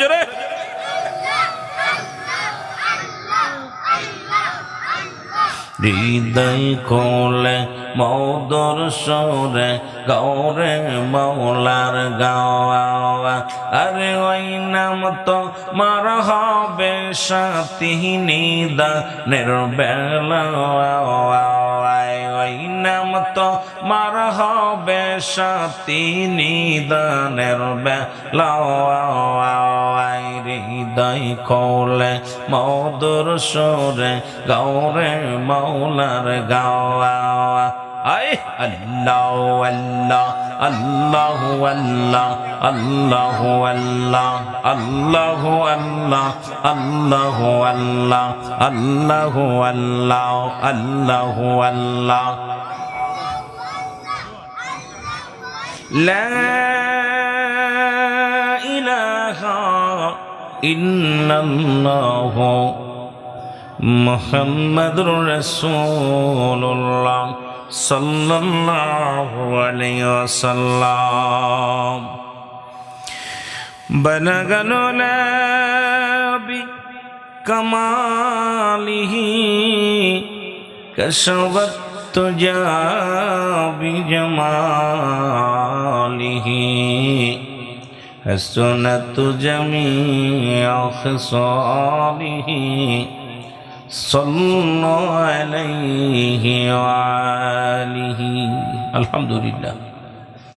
জোরে? হৃদয় কোলে মৌদর সরে গৌরে মৌলার গাওয়া। আরে ওই নাম তো মার হবে সাথী নিদা নির্বেলা তো মার হবে সাথী নিদানের হৃদয় কোলে মধুর সুরে, গৌরে মৌলার গাওয়া আয় আল্লাহ আল্লাহ আল্লাহ আল্লাহ আল্লাহ আল্লাহ আল্লাহ আল্লাহ আল্লাহ আল্লাহ আল্লাহ আল্লাহ আল্লাহ। لا إله إلا الله محمد رسول الله صلى الله عليه وسلم بلغ العلا بكماله كشفت تجا بجماله حسنت جميع خصاله. صلوا عليه وآله. الحمد لله.